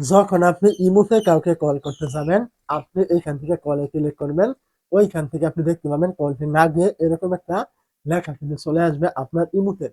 যখন আপনি ইমোতে কাউকে কল করতে যাবেন, আপনি এইখান থেকে কলে ক্লিক করবেন। ওইখান থেকে আপনি দেখতে পাবেন কলটি না গিয়ে এরকম একটা লেখা কিন্তু চলে আসবে আপনার ইমোতে।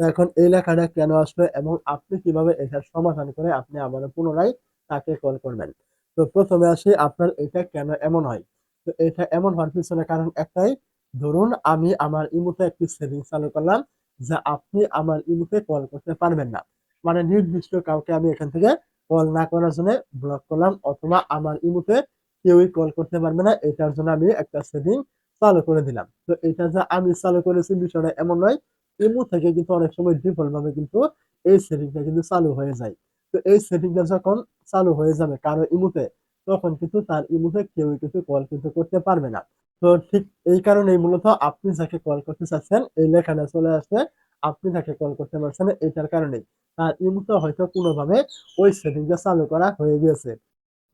এখন এই লেখাটা কেন আসলো এবং আপনি কীভাবে এটার সমাধান করে আপনি আবারও পুনরায় তাকে কল করবেন। তো ১ম এ আসি আপনার এটা কেন এমন হয়? তো এটা এমন হওয়ার পিছনে কারণ একটাই, ধরুন আমি আমার ইমোতে একটি সেটিংস চালু করলাম যে আপনি আমার ইমোতে কল করতে পারবেন না। মানে নির্দিষ্ট কাউকে আমি এখান থেকে কল না করার জন্য ব্লক করলাম, অথবা আমার ইমোতে কেউই কল করতে পারবে না এটার জন্য আমি একটা সেটিং চালু করে দিলাম। তো এটা যে আমি চালু করেছি বিষয়টা এমন নয়। ইমো থেকে কিন্তু অনেক সময় ডিফল্ট ভাবে কিন্তু এই সেটিংটা কিন্তু চালু হয়ে যায়। তো এই সেটিংটা যখন চালু হয়ে যাবে কারও ইমোতে তখন কিন্তু তার ইমোতে কেউই কিন্তু কল কিন্তু করতে পারবে না। তো ঠিক এই কারণেই মূলত আপনি যাকে কল করতে চাচ্ছেন, এই লেখাটা চলে আসছে। আপনি তাকে কল করতে পারছেন, এটার কারণেই। তার ইমোতে হয়তো কোনোভাবে ওই সেটিংটা চালু করা হয়ে গিয়েছে।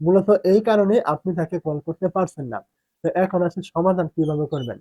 মূলত এই কারণে আপনি তাকে কল করতে পারছেন না। তো এখন আসি সমাধান কীভাবে করবেন?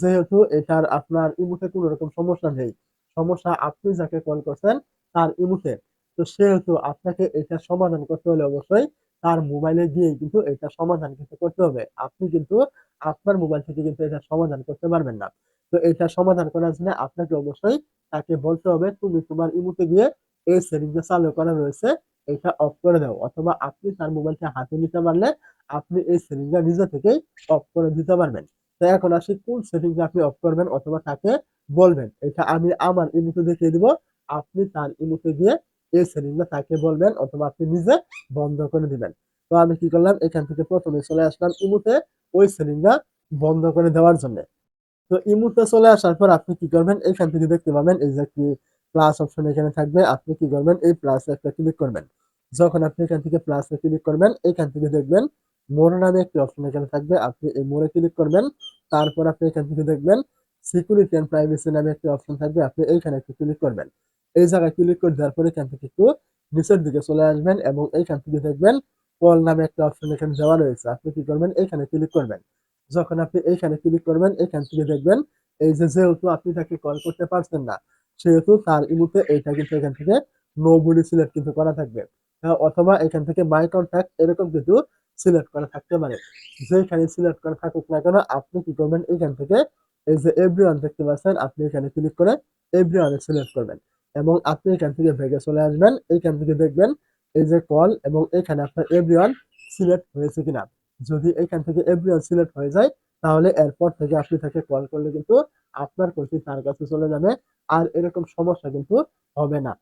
যেহেতু এটার আপনার ইমোতে কোন রকম সমস্যা নেই। সমস্যা আপনি যাকে কল করছেন তার ইমোতে। তো সেহেতু আপনাকে এটার সমাধান করতে হলে অবশ্যই তার মোবাইলে গিয়েই কিন্তু এটার সমাধান কিন্তু করতে হবে। আপনি কিন্তু আপনার মোবাইল থেকে কিন্তু এটা সমাধান করতে পারবেন না। তো এটার সমাধান করার জন্য আপনাকে অবশ্যই তাকে বলতে হবে, "তুমি তোমার ইমোতে গিয়ে এই সেটিংটা চালু করা রয়েছে, এটা অফ করে দাও।" অথবা আপনি তার মোবাইলটা হাতে নিতে পারলে আপনি এই সেটিংটা নিজে থেকেই অফ করে দিতে পারবেন। তো এখন আসি কোন সেটিংটা আপনি অফ করবেন অথবা তাকে বলবেন। এটা আমি আমার ইমোতে দেখিয়ে দিব। আপনি তার ইমোতে গিয়ে এই সেটিংটা তাকে বলবেন অথবা আপনি নিজে বন্ধ করে দিবেন। তো আমি কি করলাম এখান থেকে প্রথমে চলে আসলাম ইমুতে ওই সেটিংটা বন্ধ করে দেওয়ার জন্যে। তো ইমোতে চলে আসার পর আপনি কি করবেন এখান থেকে দেখতে পাবেন এই যে একটি প্লাস অপশন এখানে থাকবে। আপনি কি করবেন এই প্লাস একটা ক্লিক করবেন। যখন আপনি এখান থেকে প্লাসে ক্লিক করবেন এখান থেকে দেখবেন মোর নামে একটি অপশন এখানে থাকবে। আপনি এই মোরে ক্লিক করবেন। তারপর আপনি এখান থেকে দেখবেন সিকিউরিটি অ্যান্ড প্রাইভেসি নামে একটি অপশন থাকবে। আপনি এইখানে একটু ক্লিক করবেন। এই জায়গায় ক্লিক করে দেওয়ার পরে এখান থেকে একটু নিচের দিকে চলে আসবেন এবং এইখান থেকে দেখবেন কল নামে একটা অপশন এখানে দেওয়া রয়েছে। আপনি কি করবেন এইখানে ক্লিক করবেন। যখন আপনি এইখানে ক্লিক করবেন এখান থেকে দেখবেন এই যে যেহেতু আপনি তাকে কল করতে পারছেন না, সেহেতু তার ইমোতে এইটা কিন্তু এখান থেকে নোবডি সিলেক্ট কিন্তু করা থাকবে। অথবা এখান থেকে মাই কনট্যাক্ট এরকম কিন্তু সিলেক্ট করা থাকতে পারে। যেখানে সিলেক্ট করা থাকুক না কেন, আপনি কি করবেন এখান থেকে এই যে এভরিওয়ান দেখতে পাচ্ছেন, আপনি এখানে ক্লিক করে এভরিওয়ান এ সিলেক্ট করবেন এবং আপনি এখান থেকে ভেগে চলে আসবেন। এইখান থেকে দেখবেন এই যে কল এবং এখানে আপনার এভরিওয়ান সিলেক্ট হয়েছে কিনা। যদি এখান থেকে এভরিওয়ান সিলেক্ট হয়ে যায় তাহলে এরপর থেকে আপনি তাকে কল করলে কিন্তু আপনার কলটি তার কাছে চলে যাবে। আর এরকম সমস্যা কিন্তু হবে না।